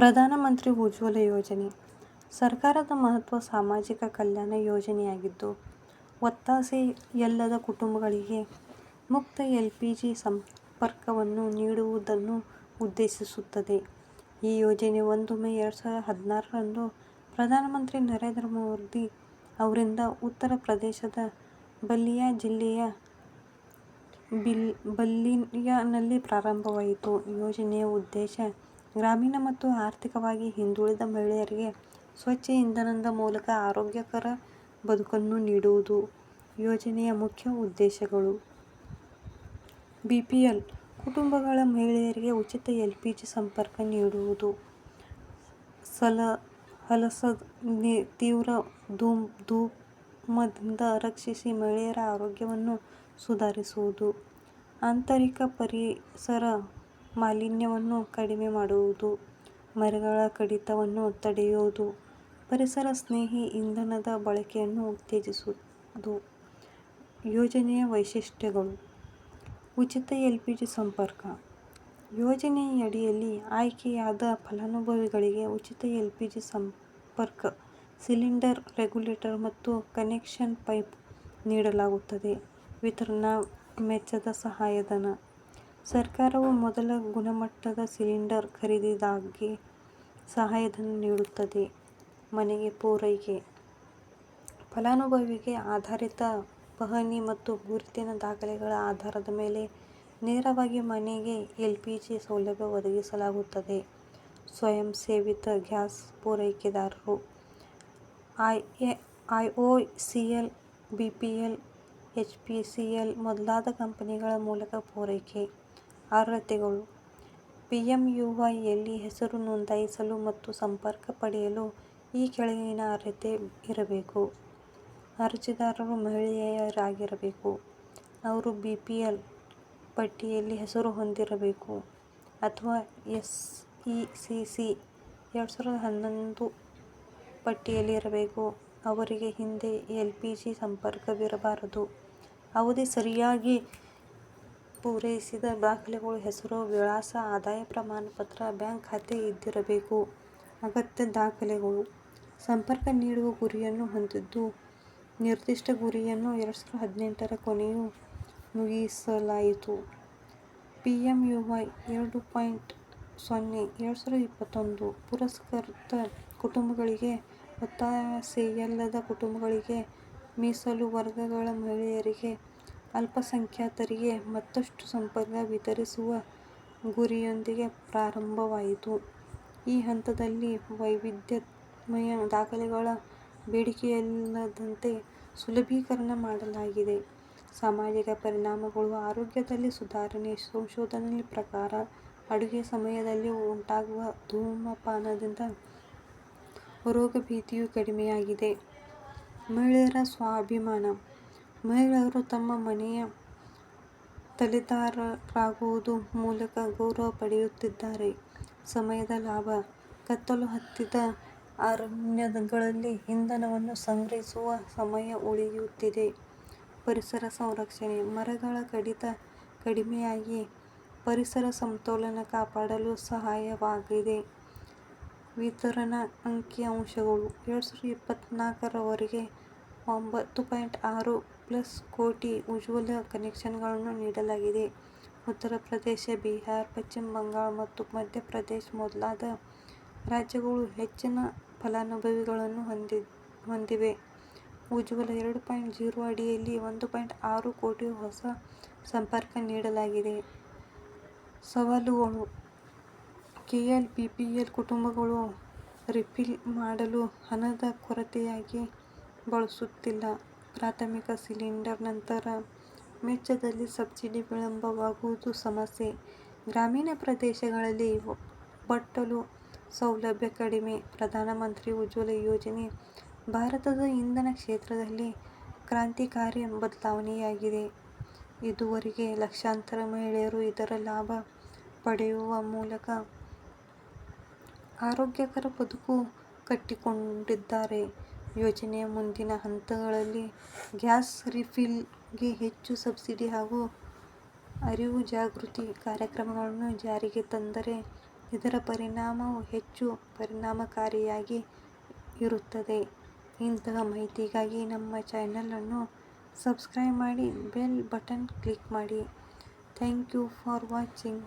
ಪ್ರಧಾನಮಂತ್ರಿ ಉಜ್ವಲ ಯೋಜನೆ ಸರ್ಕಾರದ ಮಹತ್ವ ಸಾಮಾಜಿಕ ಕಲ್ಯಾಣ ಯೋಜನೆಯಾಗಿದ್ದು, ಒತ್ತಾಸೆ ಎಲ್ಲದ ಕುಟುಂಬಗಳಿಗೆ ಮುಫ್ತ್ ಎಲ್ಪಿಜಿ ಸಂಪರ್ಕವನ್ನು ನೀಡುವುದನ್ನು ಉದ್ದೇಶಿಸುತ್ತದೆ. ಈ ಯೋಜನೆ ಒಂದು ಮೇ ಎರಡು ಸಾವಿರದ ಹದಿನಾರರಂದು ಪ್ರಧಾನಮಂತ್ರಿ ನರೇಂದ್ರ ಮೋದಿ ಅವರಿಂದ ಉತ್ತರ ಪ್ರದೇಶದ ಬಲ್ಲಿಯಾ ಜಿಲ್ಲೆಯ ಬಲ್ಲಿಯಾನಲ್ಲಿ ಪ್ರಾರಂಭವಾಯಿತು. ಯೋಜನೆಯ ಉದ್ದೇಶ ಗ್ರಾಮೀಣ ಮತ್ತು ಆರ್ಥಿಕವಾಗಿ ಹಿಂದುಳಿದ ಮಹಿಳೆಯರಿಗೆ ಸ್ವಚ್ಛ ಇಂಧನದ ಮೂಲಕ ಆರೋಗ್ಯಕರ ಬದುಕನ್ನು ನೀಡುವುದು. ಯೋಜನೆಯ ಮುಖ್ಯ ಉದ್ದೇಶಗಳು. ಬಿಪಿಎಲ್ ಕುಟುಂಬಗಳ ಮಹಿಳೆಯರಿಗೆ ಉಚಿತ ಎಲ್ಪಿಜಿ ಸಂಪರ್ಕ ನೀಡುವುದು. ಸಲ ಹಲಸದ ತೀವ್ರ ಧೂಮದಿಂದ ರಕ್ಷಿಸಿ ಮಹಿಳೆಯರ ಆರೋಗ್ಯವನ್ನು ಸುಧಾರಿಸುವುದು. ಆಂತರಿಕ ಪರಿಸರ ಮಾಲಿನ್ಯವನ್ನು ಕಡಿಮೆ ಮಾಡುವುದು. ಮರಗಳ ಕಡಿತವನ್ನು ತಡೆಯುವುದು. ಪರಿಸರ ಸ್ನೇಹಿ ಇಂಧನದ ಬಳಕೆಯನ್ನು ಉತ್ತೇಜಿಸುವುದು. ಯೋಜನೆಯ ವೈಶಿಷ್ಟ್ಯಗಳು. ಉಚಿತ ಎಲ್ಪಿಜಿ ಸಂಪರ್ಕ. ಯೋಜನೆಯಡಿಯಲ್ಲಿ ಆಯ್ಕೆಯಾದ ಫಲಾನುಭವಿಗಳಿಗೆ ಉಚಿತ ಎಲ್ಪಿಜಿ ಸಂಪರ್ಕ, ಸಿಲಿಂಡರ್, ರೆಗ್ಯುಲೇಟರ್ ಮತ್ತು ಕನೆಕ್ಷನ್ ಪೈಪ್ ನೀಡಲಾಗುತ್ತದೆ. ವಿತರಣಾ ಮೆಚ್ಚದ ಸಹಾಯಧನ. ಸರ್ಕಾರವು ಮೊದಲ ಗುಣಮಟ್ಟದ ಸಿಲಿಂಡರ್ ಖರೀದಿದಾಗಿ ಸಹಾಯಧನ ನೀಡುತ್ತದೆ. ಮನೆಗೆ ಪೂರೈಕೆ. ಫಲಾನುಭವಿಗೆ ಆಧಾರಿತ ಪಹಣಿ ಮತ್ತು ಗುರುತಿನ ದಾಖಲೆಗಳ ಆಧಾರದ ಮೇಲೆ ನೇರವಾಗಿ ಮನೆಗೆ ಎಲ್ಪಿಜಿ ಸೌಲಭ್ಯ ಒದಗಿಸಲಾಗುತ್ತದೆ. ಸ್ವಯಂ ಸೇವಿತ ಗ್ಯಾಸ್ ಪೂರೈಕೆದಾರರು. ಐಒಸಿಎಲ್, ಬಿಪಿಎಲ್, ಎಚ್ಪಿಸಿಎಲ್ ಮೊದಲಾದ ಕಂಪನಿಗಳ ಮೂಲಕ ಪೂರೈಕೆ. ಅರ್ಹತೆಗಳು. ಪಿಎಂಯುವೈ ಯಲ್ಲಿ ಹೆಸರು ನೋಂದಾಯಿಸಲು ಮತ್ತು ಸಂಪರ್ಕ ಪಡೆಯಲು ಈ ಕೆಳಗಿನ ಅರ್ಹತೆ ಇರಬೇಕು. ಅರ್ಜಿದಾರರು ಮಹಿಳೆಯರಾಗಿರಬೇಕು. ಅವರು ಬಿಪಿಎಲ್ ಪಟ್ಟಿಯಲ್ಲಿ ಹೆಸರು ಹೊಂದಿರಬೇಕು ಅಥವಾ ಎಸ್ಇಸಿಸಿ ಎರಡು ಸಾವಿರದ ಹನ್ನೊಂದು ಪಟ್ಟಿಯಲ್ಲಿ ಇರಬೇಕು. ಅವರಿಗೆ ಹಿಂದೆ ಎಲ್ಪಿಜಿ ಸಂಪರ್ಕವಿರಬಾರದು. ಅವಧಿ ಸರಿಯಾಗಿ ಪೂರೈಸಿದ ದಾಖಲೆಗಳು ಹೆಸರು, ವಿಳಾಸ, ಆದಾಯ ಪ್ರಮಾಣಪತ್ರ, ಬ್ಯಾಂಕ್ ಖಾತೆ ಇದ್ದಿರಬೇಕು. ಅಗತ್ಯ ದಾಖಲೆಗಳು. ಸಂಪರ್ಕ ನೀಡುವ ಗುರಿಯನ್ನು ಹೊಂದಿದ್ದು, ನಿರ್ದಿಷ್ಟ ಗುರಿಯನ್ನು ಎರಡು ಸಾವಿರದ ಹದಿನೆಂಟರ ಕೊನೆಯು ಮುಗಿಸಲಾಯಿತು. ಪಿಎಂಯುವೈ ಎರಡು ಪಾಯಿಂಟ್ ಸೊನ್ನೆ ಎರಡು ಸಾವಿರದ ಇಪ್ಪತ್ತೊಂದು ಪುರಸ್ಕೃತ ಕುಟುಂಬಗಳಿಗೆ, ಒತ್ತಾಸೆಯಿಲ್ಲದ ಕುಟುಂಬಗಳಿಗೆ, ಮೀಸಲು ವರ್ಗಗಳ ಮಹಿಳೆಯರಿಗೆ, ಅಲ್ಪಸಂಖ್ಯಾತರಿಗೆ ಮತ್ತಷ್ಟು ಸಂಪರ್ಕ ವಿತರಿಸುವ ಗುರಿಯೊಂದಿಗೆ ಪ್ರಾರಂಭವಾಯಿತು. ಈ ಹಂತದಲ್ಲಿ ವೈವಿಧ್ಯಮಯ ದಾಖಲೆಗಳ ಬೇಡಿಕೆಯಿಲ್ಲದಂತೆ ಸುಲಭೀಕರಣ ಮಾಡಲಾಗಿದೆ. ಸಾಮಾಜಿಕ ಪರಿಣಾಮಗಳು. ಆರೋಗ್ಯದಲ್ಲಿ ಸುಧಾರಣೆ. ಸಂಶೋಧನೆ ಪ್ರಕಾರ ಅಡುಗೆ ಸಮಯದಲ್ಲಿ ಉಂಟಾಗುವ ಧೂಮಪಾನದಿಂದ ರೋಗಭೀತಿಯು ಕಡಿಮೆಯಾಗಿದೆ. ಮಹಿಳೆಯರ ಸ್ವಾಭಿಮಾನ. ಮಹಿಳೆಯರು ತಮ್ಮ ಮನೆಯ ತಲೆದಾರರಾಗುವುದು ಮೂಲಕ ಗೌರವ ಪಡೆಯುತ್ತಿದ್ದಾರೆ. ಸಮಯದ ಲಾಭ. ಕತ್ತಲು ಹತ್ತಿದ ಅರಣ್ಯಗಳಲ್ಲಿ ಇಂಧನವನ್ನು ಸಂಗ್ರಹಿಸುವ ಸಮಯ ಉಳಿಯುತ್ತಿದೆ. ಪರಿಸರ ಸಂರಕ್ಷಣೆ. ಮರಗಳ ಕಡಿತ ಕಡಿಮೆಯಾಗಿ ಪರಿಸರ ಸಮತೋಲನ ಕಾಪಾಡಲು ಸಹಾಯವಾಗಿದೆ. ವಿತರಣಾ ಅಂಕಿ ಅಂಶಗಳು. ಎರಡು ಸಾವಿರದ ಇಪ್ಪತ್ನಾಲ್ಕರವರೆಗೆ ಒಂಬತ್ತು ಪಾಯಿಂಟ್ ಆರು ಪ್ಲಸ್ ಕೋಟಿ ಉಜ್ವಲ ಕನೆಕ್ಷನ್ಗಳನ್ನು ನೀಡಲಾಗಿದೆ. ಉತ್ತರ ಪ್ರದೇಶ, ಬಿಹಾರ್ ಪಶ್ಚಿಮ ಬಂಗಾಳ ಮತ್ತು ಮಧ್ಯಪ್ರದೇಶ ಮೊದಲಾದ ರಾಜ್ಯಗಳು ಹೆಚ್ಚಿನ ಫಲಾನುಭವಿಗಳನ್ನು ಹೊಂದಿವೆ. ಉಜ್ವಲ ಎರಡು ಪಾಯಿಂಟ್ ಜೀರೋ ಅಡಿಯಲ್ಲಿ ಒಂದು ಪಾಯಿಂಟ್ ಆರು ಕೋಟಿ ಹೊಸ ಸಂಪರ್ಕ ನೀಡಲಾಗಿದೆ. ಸವಾಲುಗಳು. ಪಿ ಎಲ್ ಕುಟುಂಬಗಳು ರಿಫಿಲ್ ಮಾಡಲು ಹಣದ ಕೊರತೆಯಾಗಿ ಬಳಸುತ್ತಿಲ್ಲ. ಪ್ರಾಥಮಿಕ ಸಿಲಿಂಡರ್ ನಂತರ ವೆಚ್ಚದಲ್ಲಿ ಸಬ್ಸಿಡಿ ವಿಳಂಬವಾಗುವುದು ಸಮಸ್ಯೆ. ಗ್ರಾಮೀಣ ಪ್ರದೇಶಗಳಲ್ಲಿ ಬಟ್ಟಲು ಸೌಲಭ್ಯ ಕಡಿಮೆ. ಪ್ರಧಾನಮಂತ್ರಿ ಉಜ್ವಲ ಯೋಜನೆ ಭಾರತದ ಇಂಧನ ಕ್ಷೇತ್ರದಲ್ಲಿ ಕ್ರಾಂತಿಕಾರಿ ಬದಲಾವಣೆಯಾಗಿದೆ. ಇದುವರೆಗೆ ಲಕ್ಷಾಂತರ ಮಹಿಳೆಯರು ಇದರ ಲಾಭ ಪಡೆಯುವ ಮೂಲಕ ಆರೋಗ್ಯಕರ ಬದುಕು ಕಟ್ಟಿಕೊಂಡಿದ್ದಾರೆ. ಯೋಜನೆಯ ಮುಂದಿನ ಹಂತಗಳಲ್ಲಿ ಗ್ಯಾಸ್ ರಿಫಿಲ್ಗೆ ಹೆಚ್ಚು ಸಬ್ಸಿಡಿ ಹಾಗೂ ಅರಿವು ಜಾಗೃತಿ ಕಾರ್ಯಕ್ರಮಗಳನ್ನು ಜಾರಿಗೆ ತಂದರೆ ಇದರ ಪರಿಣಾಮವು ಹೆಚ್ಚು ಪರಿಣಾಮಕಾರಿಯಾಗಿ ಇರುತ್ತದೆ. ಇಂತಹ ಮಾಹಿತಿಗಾಗಿ ನಮ್ಮ ಚಾನಲನ್ನು ಸಬ್ಸ್ಕ್ರೈಬ್ ಮಾಡಿ ಬೆಲ್ ಬಟನ್ ಕ್ಲಿಕ್ ಮಾಡಿ. Thank you for watching